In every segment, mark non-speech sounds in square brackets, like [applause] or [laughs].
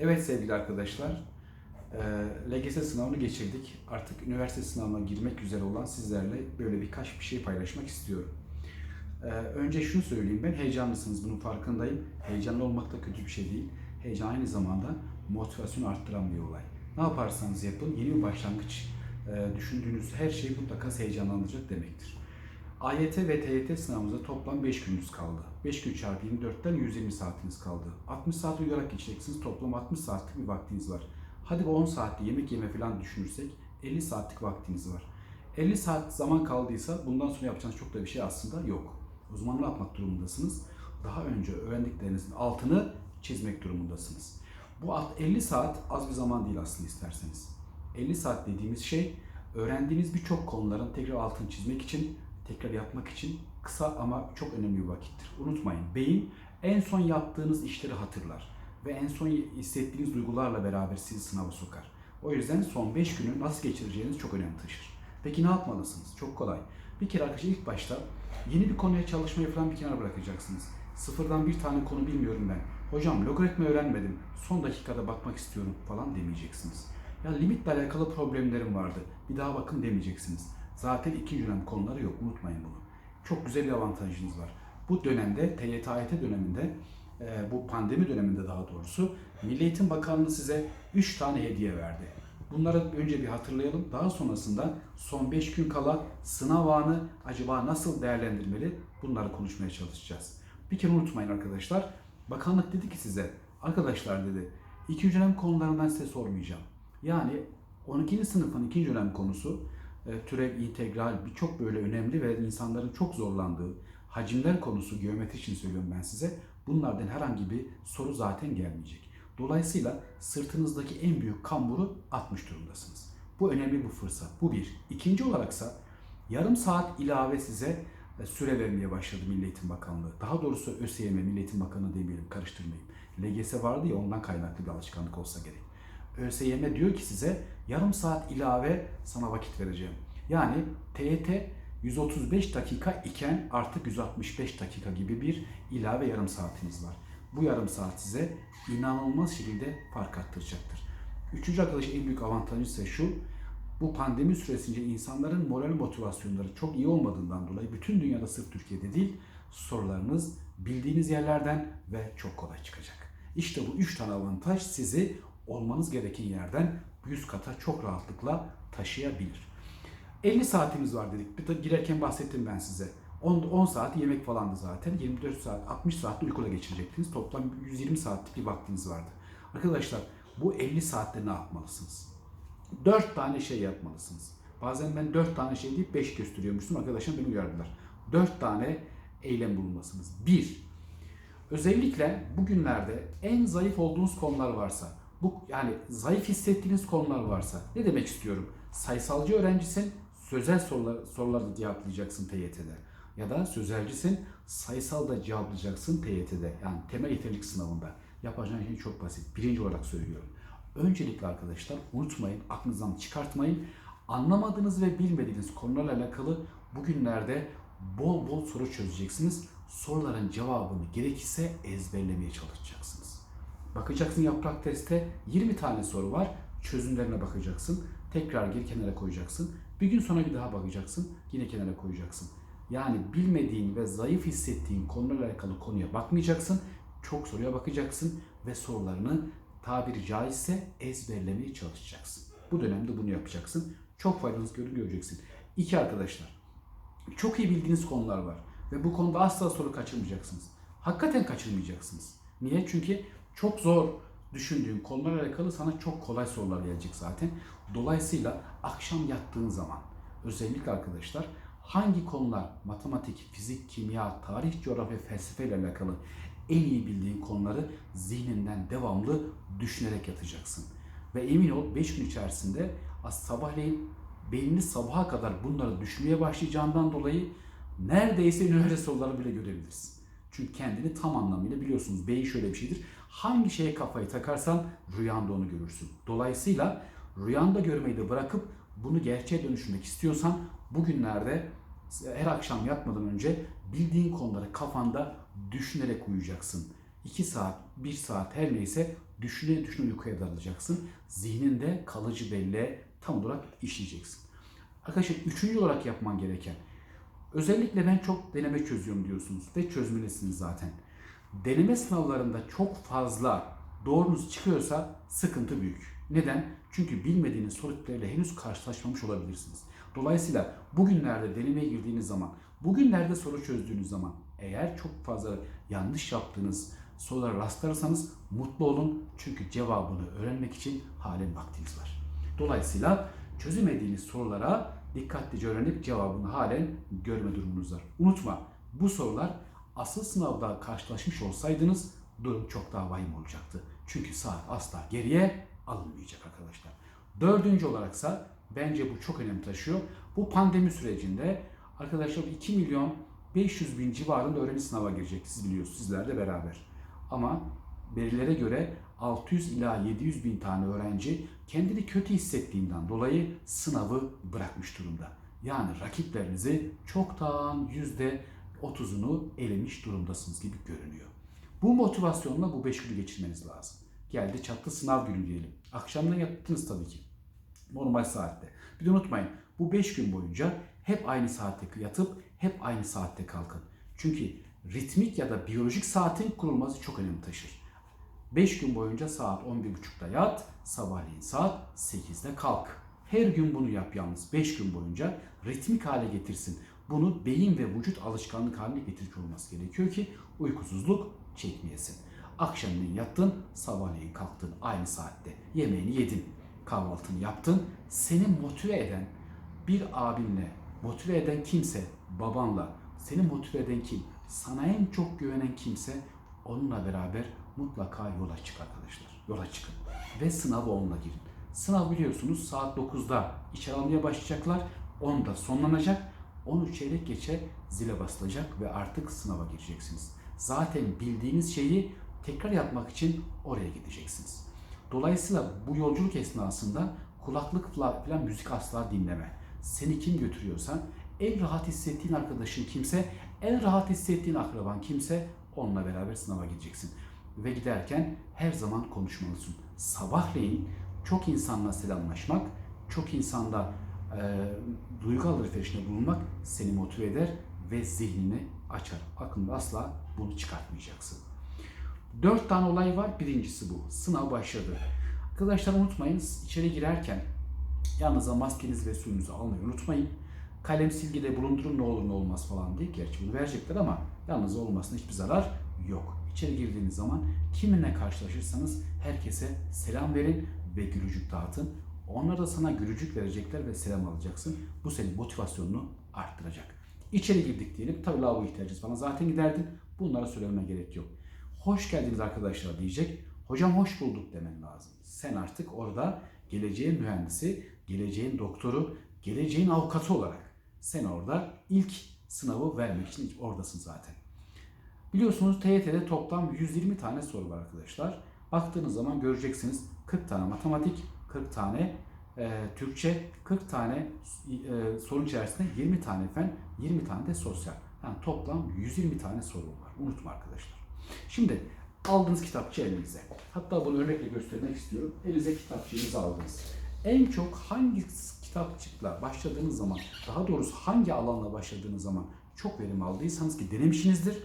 Evet sevgili arkadaşlar, eee, LGS sınavını geçirdik. Artık üniversite sınavına girmek üzere olan sizlerle böyle birkaç bir şey paylaşmak istiyorum. Eee, önce şunu söyleyeyim ben, heyecanlısınız bunun farkındayım. Heyecanlı olmak da kötü bir şey değil. Heyecan aynı zamanda motivasyonu arttıran bir olay. Ne yaparsanız yapın, yeni bir başlangıç eee, düşündüğünüz her şey mutlaka heyecanlandıracak demektir. AYT ve TYT sınavımıza toplam 5 gününüz kaldı. 5 gün çarpı 24'ten 120 saatiniz kaldı. 60 saat uyuyarak geçeceksiniz. Toplam 60 saatlik bir vaktiniz var. Hadi bu 10 saatte yemek yeme falan düşünürsek 50 saatlik vaktiniz var. 50 saat zaman kaldıysa bundan sonra yapacağınız çok da bir şey aslında yok. O zaman ne yapmak durumundasınız? Daha önce öğrendiklerinizin altını çizmek durumundasınız. Bu alt- 50 saat az bir zaman değil aslında isterseniz. 50 saat dediğimiz şey öğrendiğiniz birçok konuların tekrar altını çizmek için, tekrar yapmak için kısa ama çok önemli bir vakittir. Unutmayın beyin en son yaptığınız işleri hatırlar ve en son hissettiğiniz duygularla beraber sizi sınava sokar. O yüzden son 5 günü nasıl geçireceğiniz çok önem taşır. Peki ne yapmalısınız? Çok kolay. Bir kere arkadaşlar ilk başta yeni bir konuya çalışmayı falan bir kenara bırakacaksınız. Sıfırdan bir tane konu bilmiyorum ben. Hocam logaritma öğrenmedim. Son dakikada bakmak istiyorum falan demeyeceksiniz. Ya limitle alakalı problemlerim vardı. Bir daha bakın demeyeceksiniz. Zaten ikinci dönem konuları yok. Unutmayın bunu. Çok güzel bir avantajınız var. Bu dönemde TYT döneminde e, bu pandemi döneminde daha doğrusu Milli Eğitim Bakanlığı size 3 tane hediye verdi. Bunları önce bir hatırlayalım. Daha sonrasında son 5 gün kala sınav anı acaba nasıl değerlendirmeli bunları konuşmaya çalışacağız. Bir kere unutmayın arkadaşlar. Bakanlık dedi ki size arkadaşlar dedi 2. dönem konularından size sormayacağım. Yani 12. sınıfın 2. dönem konusu türev, integral birçok böyle önemli ve insanların çok zorlandığı hacimler konusu geometri için söylüyorum ben size. Bunlardan herhangi bir soru zaten gelmeyecek. Dolayısıyla sırtınızdaki en büyük kamburu atmış durumdasınız. Bu önemli bir fırsat. Bu bir. İkinci olaraksa yarım saat ilave size e, süre vermeye başladı Milli Eğitim Bakanlığı. Daha doğrusu ÖSYM, Milli Eğitim Bakanlığı demeyelim, karıştırmayın. LGS vardı ya ondan kaynaklı bir alışkanlık olsa gerek. ÖSYM diyor ki size yarım saat ilave sana vakit vereceğim. Yani TYT 135 dakika iken artık 165 dakika gibi bir ilave yarım saatiniz var. Bu yarım saat size inanılmaz şekilde fark attıracaktır. Üçüncü arkadaşın en büyük avantajı ise şu, bu pandemi süresince insanların moral motivasyonları çok iyi olmadığından dolayı bütün dünyada sırf Türkiye'de değil sorularınız bildiğiniz yerlerden ve çok kolay çıkacak. İşte bu üç tane avantaj sizi olmanız gereken yerden 100 kata çok rahatlıkla taşıyabilir. 50 saatimiz var dedik. Bir de girerken bahsettim ben size. 10, 10 saat yemek falandı zaten. 24 saat, 60 saat uykuda geçirecektiniz. Toplam 120 saatlik bir vaktiniz vardı. Arkadaşlar bu 50 saatte ne yapmalısınız? 4 tane şey yapmalısınız. Bazen ben 4 tane şey deyip 5 gösteriyormuşum. Arkadaşlar beni uyardılar. 4 tane eylem bulunmasınız. 1. Özellikle bugünlerde en zayıf olduğunuz konular varsa, bu yani zayıf hissettiğiniz konular varsa ne demek istiyorum? Sayısalcı öğrencisin, sözel sorular, soruları cevaplayacaksın TYT'de. Ya da sözelcisin, sayısal da cevaplayacaksın TYT'de. Yani temel yeterlilik sınavında. Yapacağın şey çok basit. Birinci olarak söylüyorum. Öncelikle arkadaşlar unutmayın, aklınızdan çıkartmayın. Anlamadığınız ve bilmediğiniz konularla alakalı bugünlerde bol bol soru çözeceksiniz. Soruların cevabını gerekirse ezberlemeye çalışacaksınız. Bakacaksın yaprak testte 20 tane soru var. Çözümlerine bakacaksın. Tekrar geri kenara koyacaksın. Bir gün sonra bir daha bakacaksın. Yine kenara koyacaksın. Yani bilmediğin ve zayıf hissettiğin konularla alakalı konuya bakmayacaksın. Çok soruya bakacaksın ve sorularını tabiri caizse ezberlemeye çalışacaksın. Bu dönemde bunu yapacaksın. Çok faydanız görür göreceksin. İki arkadaşlar. Çok iyi bildiğiniz konular var. Ve bu konuda asla soru kaçırmayacaksınız. Hakikaten kaçırmayacaksınız. Niye? Çünkü çok zor düşündüğün konularla alakalı sana çok kolay sorular gelecek zaten. Dolayısıyla akşam yattığın zaman özellikle arkadaşlar hangi konular matematik, fizik, kimya, tarih, coğrafya, felsefe ile alakalı en iyi bildiğin konuları zihninden devamlı düşünerek yatacaksın. Ve emin ol 5 gün içerisinde sabahleyin beynini sabaha kadar bunları düşünmeye başlayacağından dolayı neredeyse üniversite soruları bile görebilirsin. Çünkü kendini tam anlamıyla biliyorsunuz beyin şöyle bir şeydir. Hangi şeye kafayı takarsan rüyanda onu görürsün. Dolayısıyla rüyanda görmeyi de bırakıp bunu gerçeğe dönüştürmek istiyorsan bugünlerde her akşam yatmadan önce bildiğin konuları kafanda düşünerek uyuyacaksın. 2 saat, 1 saat her neyse düşüne düşüne uykuya dalacaksın. Zihninde kalıcı belleğe tam olarak işleyeceksin. Arkadaşlar üçüncü olarak yapman gereken özellikle ben çok deneme çözüyorum diyorsunuz ve çözmelisiniz zaten. Deneme sınavlarında çok fazla doğrunuz çıkıyorsa sıkıntı büyük. Neden? Çünkü bilmediğiniz soru tipleriyle henüz karşılaşmamış olabilirsiniz. Dolayısıyla bugünlerde denemeye girdiğiniz zaman, bugünlerde soru çözdüğünüz zaman eğer çok fazla yanlış yaptığınız sorulara rastlarsanız mutlu olun. Çünkü cevabını öğrenmek için halen vaktiniz var. Dolayısıyla çözemediğiniz sorulara dikkatlice öğrenip cevabını halen görme durumunuz var. Unutma bu sorular asıl sınavda karşılaşmış olsaydınız durum çok daha vahim olacaktı. Çünkü saat asla geriye alınmayacak arkadaşlar. Dördüncü olaraksa bence bu çok önem taşıyor. Bu pandemi sürecinde arkadaşlar 2 milyon 500 bin civarında öğrenci sınava girecek siz biliyorsunuz sizlerle beraber. Ama verilere göre 600 ila 700 bin tane öğrenci kendini kötü hissettiğinden dolayı sınavı bırakmış durumda. Yani rakiplerinizi çoktan yüzde 30'unu elemiş durumdasınız gibi görünüyor. Bu motivasyonla bu 5 günü geçirmeniz lazım. Geldi çattı sınav günü diyelim. Akşamdan yattınız tabii ki. Normal saatte. Bir de unutmayın bu 5 gün boyunca hep aynı saatte yatıp hep aynı saatte kalkın. Çünkü ritmik ya da biyolojik saatin kurulması çok önem taşır. 5 gün boyunca saat 11.30'da yat, sabahleyin saat 8'de kalk. Her gün bunu yap yalnız 5 gün boyunca ritmik hale getirsin. Bunu beyin ve vücut alışkanlık haline getirmiş olması gerekiyor ki uykusuzluk çekmeyesin. Akşamleyin yattın, sabahleyin kalktın aynı saatte. Yemeğini yedin, kahvaltını yaptın. Seni motive eden bir abinle, motive eden kimse babanla, seni motive eden kim, sana en çok güvenen kimse onunla beraber mutlaka yola çık arkadaşlar. Yola çıkın ve sınava onunla girin. Sınav biliyorsunuz saat 9'da içeri almaya başlayacaklar. 10'da sonlanacak. 13 çeyrek geçe zile basılacak ve artık sınava gireceksiniz. Zaten bildiğiniz şeyi tekrar yapmak için oraya gideceksiniz. Dolayısıyla bu yolculuk esnasında kulaklıkla falan müzik asla dinleme. Seni kim götürüyorsa, en rahat hissettiğin arkadaşın kimse, en rahat hissettiğin akraban kimse onunla beraber sınava gideceksin. Ve giderken her zaman konuşmalısın. Sabahleyin çok insanla selamlaşmak, çok insanda e, duygu alışverişinde bulunmak seni motive eder ve zihnini açar. Aklında asla bunu çıkartmayacaksın. Dört tane olay var. Birincisi bu. Sınav başladı. Arkadaşlar unutmayınız içeri girerken yanınıza maskenizi ve suyunuzu almayı unutmayın. Kalem silgide bulundurun ne olur ne olmaz falan diye. Gerçi bunu verecekler ama yalnız olmasına hiçbir zarar yok. İçeri girdiğiniz zaman kiminle karşılaşırsanız herkese selam verin ve gülücük dağıtın. Onlar da sana gülücük verecekler ve selam alacaksın. Bu senin motivasyonunu arttıracak. İçeri girdik diyelim. Tabii lavabo ihtiyacınız falan zaten giderdin. Bunlara söylememe gerek yok. Hoş geldiniz arkadaşlar diyecek. Hocam hoş bulduk demen lazım. Sen artık orada geleceğin mühendisi, geleceğin doktoru, geleceğin avukatı olarak sen orada ilk sınavı vermek için oradasın zaten. Biliyorsunuz TYT'de toplam 120 tane soru var arkadaşlar. Baktığınız zaman göreceksiniz 40 tane matematik, 40 tane e, Türkçe, 40 tane e, sorun içerisinde 20 tane fen, 20 tane de sosyal. Yani toplam 120 tane soru var. Unutma arkadaşlar. Şimdi aldığınız kitapçı elinize. Hatta bunu örnekle göstermek istiyorum. Elinize kitapçığınızı aldınız. En çok hangi kitapçıkla başladığınız zaman, daha doğrusu hangi alanla başladığınız zaman çok verim aldıysanız ki denemişsinizdir,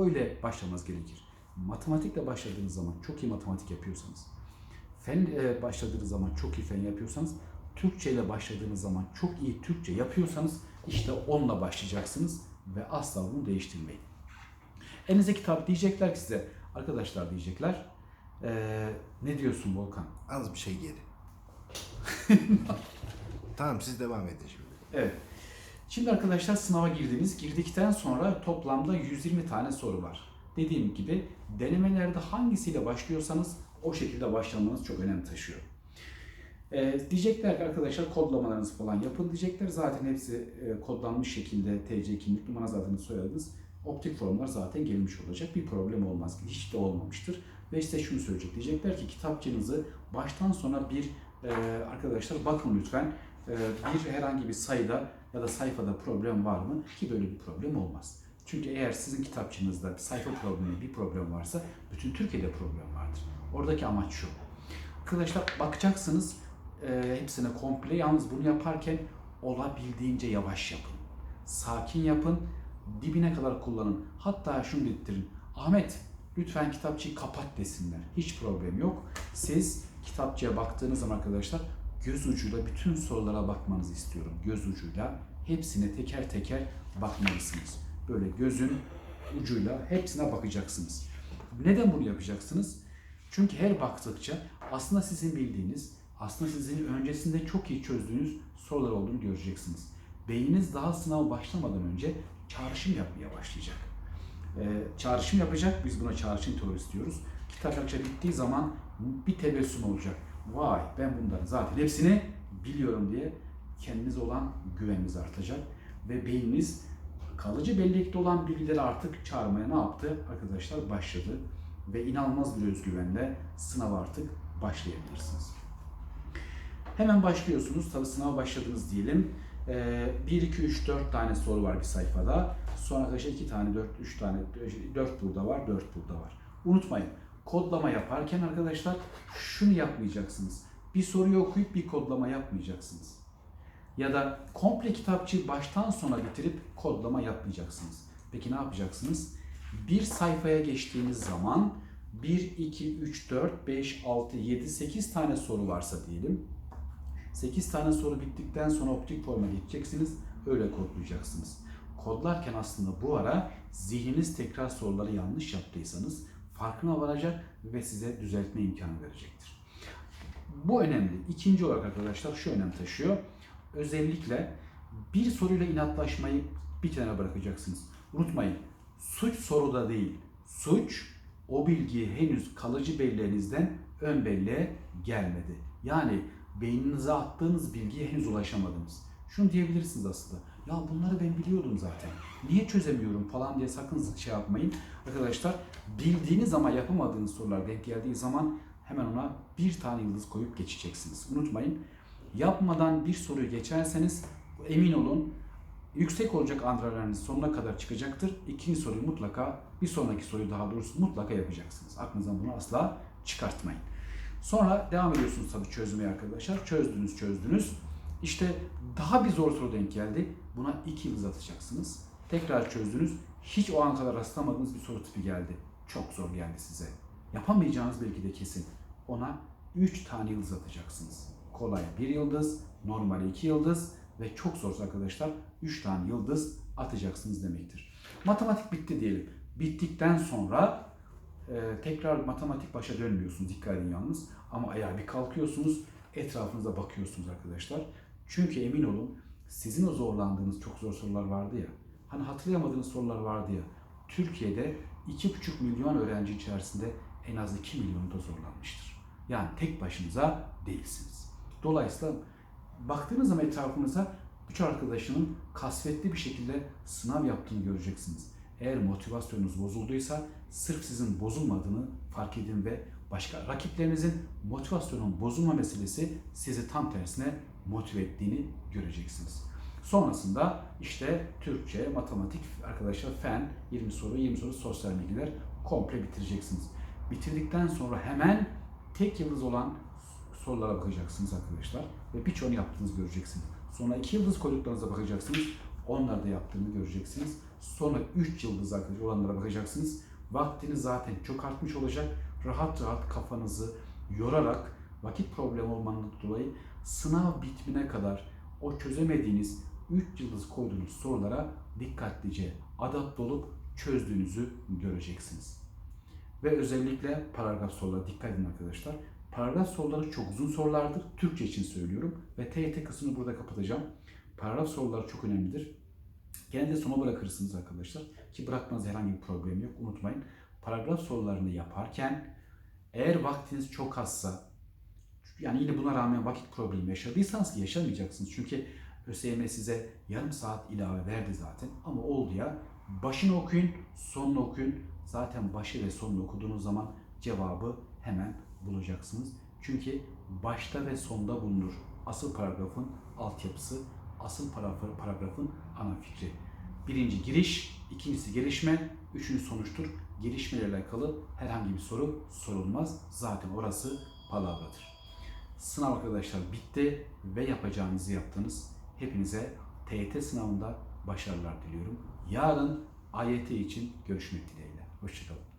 öyle başlamanız gerekir. Matematikle başladığınız zaman çok iyi matematik yapıyorsanız, fen e, başladığınız zaman çok iyi fen yapıyorsanız, Türkçe ile başladığınız zaman çok iyi Türkçe yapıyorsanız işte onunla başlayacaksınız ve asla bunu değiştirmeyin. Elinize kitap diyecekler ki size, arkadaşlar diyecekler, "Ee, ne diyorsun Volkan? Az bir şey geri. [laughs] tamam siz devam edin şimdi. Evet. Şimdi arkadaşlar sınava girdiniz. Girdikten sonra toplamda 120 tane soru var. Dediğim gibi denemelerde hangisiyle başlıyorsanız o şekilde başlamanız çok önem taşıyor. Ee, diyecekler ki arkadaşlar kodlamalarınızı falan yapın diyecekler. Zaten hepsi e, kodlanmış şekilde TC kimlik numaranız adını soyadınız. Optik formlar zaten gelmiş olacak. Bir problem olmaz. Hiç de olmamıştır. Ve işte şunu söyleyecek. Diyecekler ki kitapçınızı baştan sona bir e, arkadaşlar bakın lütfen. E, bir herhangi bir sayıda ya da sayfada problem var mı? Ki böyle bir problem olmaz. Çünkü eğer sizin kitapçınızda sayfa problemi bir problem varsa bütün Türkiye'de problem vardır. Oradaki amaç şu. Arkadaşlar bakacaksınız e, hepsine komple. Yalnız bunu yaparken olabildiğince yavaş yapın. Sakin yapın. Dibine kadar kullanın. Hatta şunu dedirtin. Ahmet lütfen kitapçıyı kapat desinler. Hiç problem yok. Siz kitapçıya baktığınız zaman arkadaşlar göz ucuyla bütün sorulara bakmanızı istiyorum. Göz ucuyla hepsine teker teker bakmalısınız. Böyle gözün ucuyla hepsine bakacaksınız. Neden bunu yapacaksınız? Çünkü her baktıkça aslında sizin bildiğiniz, aslında sizin öncesinde çok iyi çözdüğünüz sorular olduğunu göreceksiniz. Beyniniz daha sınava başlamadan önce çağrışım yapmaya başlayacak. Ee, çağrışım yapacak, biz buna çağrışım teorisi diyoruz. Kitapçı bittiği zaman bir tebessüm olacak. Vay ben bunların zaten hepsini biliyorum diye kendinize olan güveniniz artacak. Ve beyniniz kalıcı belleğinde olan bilgileri artık çağırmaya ne yaptı? Arkadaşlar başladı. Ve inanılmaz bir özgüvenle sınava artık başlayabilirsiniz. Hemen başlıyorsunuz. Tabi sınava başladınız diyelim. Ee, 1, 2, 3, 4 tane soru var bir sayfada. Sonra arkadaşlar 2 tane, 4, 3 tane, 4 burada var, 4 burada var. Unutmayın. Kodlama yaparken arkadaşlar şunu yapmayacaksınız. Bir soruyu okuyup bir kodlama yapmayacaksınız. Ya da komple kitapçıyı baştan sona bitirip kodlama yapmayacaksınız. Peki ne yapacaksınız? Bir sayfaya geçtiğiniz zaman 1, 2, 3, 4, 5, 6, 7, 8 tane soru varsa diyelim. 8 tane soru bittikten sonra optik forma geçeceksiniz. Öyle kodlayacaksınız. Kodlarken aslında bu ara zihniniz tekrar soruları yanlış yaptıysanız farkına varacak ve size düzeltme imkanı verecektir. Bu önemli. İkinci olarak arkadaşlar şu önem taşıyor. Özellikle bir soruyla inatlaşmayı bir kenara bırakacaksınız. Unutmayın, suç soruda değil. Suç o bilgiyi henüz kalıcı belleğinizden ön belleğe gelmedi. Yani beyninize attığınız bilgiye henüz ulaşamadınız. Şunu diyebilirsiniz aslında. Ya bunları ben biliyordum zaten. Niye çözemiyorum falan diye sakın şey yapmayın. Arkadaşlar bildiğiniz ama yapamadığınız sorular denk geldiği zaman hemen ona bir tane yıldız koyup geçeceksiniz. Unutmayın. Yapmadan bir soruyu geçerseniz emin olun yüksek olacak adrenalininiz sonuna kadar çıkacaktır. İkinci soruyu mutlaka bir sonraki soruyu daha doğrusu mutlaka yapacaksınız. Aklınızdan bunu asla çıkartmayın. Sonra devam ediyorsunuz tabii çözmeye arkadaşlar. Çözdünüz çözdünüz. İşte daha bir zor soru denk geldi. Buna iki yıldız atacaksınız. Tekrar çözdünüz. Hiç o an kadar rastlamadığınız bir soru tipi geldi. Çok zor geldi size. Yapamayacağınız belki de kesin. Ona 3 tane yıldız atacaksınız. Kolay 1 yıldız, normal 2 yıldız ve çok zor arkadaşlar 3 tane yıldız atacaksınız demektir. Matematik bitti diyelim. Bittikten sonra e, tekrar matematik başa dönmüyorsunuz. Dikkat edin yalnız. Ama ayağa bir kalkıyorsunuz. Etrafınıza bakıyorsunuz arkadaşlar. Çünkü emin olun sizin o zorlandığınız çok zor sorular vardı ya. Hani hatırlayamadığınız sorular vardı ya. Türkiye'de 2,5 milyon öğrenci içerisinde en az 2 milyonu da zorlanmıştır. Yani tek başınıza değilsiniz. Dolayısıyla baktığınız zaman etrafınıza üç arkadaşının kasvetli bir şekilde sınav yaptığını göreceksiniz. Eğer motivasyonunuz bozulduysa sırf sizin bozulmadığını fark edin ve başka rakiplerinizin motivasyonun bozulma meselesi sizi tam tersine motive ettiğini göreceksiniz. Sonrasında işte Türkçe, matematik, arkadaşlar fen, 20 soru, 20 soru sosyal bilgiler komple bitireceksiniz. Bitirdikten sonra hemen tek yıldız olan sorulara bakacaksınız arkadaşlar ve birçoğunu yaptığınızı göreceksiniz. Sonra iki yıldız koyduklarınıza bakacaksınız. Onları da yaptığını göreceksiniz. Sonra 3 yıldız arkadaşlar olanlara bakacaksınız. Vaktiniz zaten çok artmış olacak. Rahat rahat kafanızı yorarak vakit problemi olmanın dolayı sınav bitmine kadar o çözemediğiniz 3 yıldız koyduğunuz sorulara dikkatlice adapte olup çözdüğünüzü göreceksiniz. Ve özellikle paragraf sorulara dikkat edin arkadaşlar. Paragraf soruları çok uzun sorulardır. Türkçe için söylüyorum. Ve TYT kısmını burada kapatacağım. Paragraf soruları çok önemlidir. Genelde sona bırakırsınız arkadaşlar. Ki bırakmanız herhangi bir problem yok. Unutmayın. Paragraf sorularını yaparken eğer vaktiniz çok azsa yani yine buna rağmen vakit problemi yaşadıysanız yaşamayacaksınız. Çünkü ÖSYM size yarım saat ilave verdi zaten. Ama oldu ya başını okuyun, sonunu okuyun. Zaten başı ve sonunu okuduğunuz zaman cevabı hemen bulacaksınız. Çünkü başta ve sonda bulunur asıl paragrafın altyapısı, asıl paragrafın ana fikri. Birinci giriş, ikincisi gelişme, üçüncü sonuçtur. Gelişmeyle alakalı herhangi bir soru sorulmaz. Zaten orası palavradır. Sınav arkadaşlar bitti ve yapacağınızı yaptınız. Hepinize TYT sınavında başarılar diliyorum. Yarın AYT için görüşmek dileğiyle. Hoşçakalın.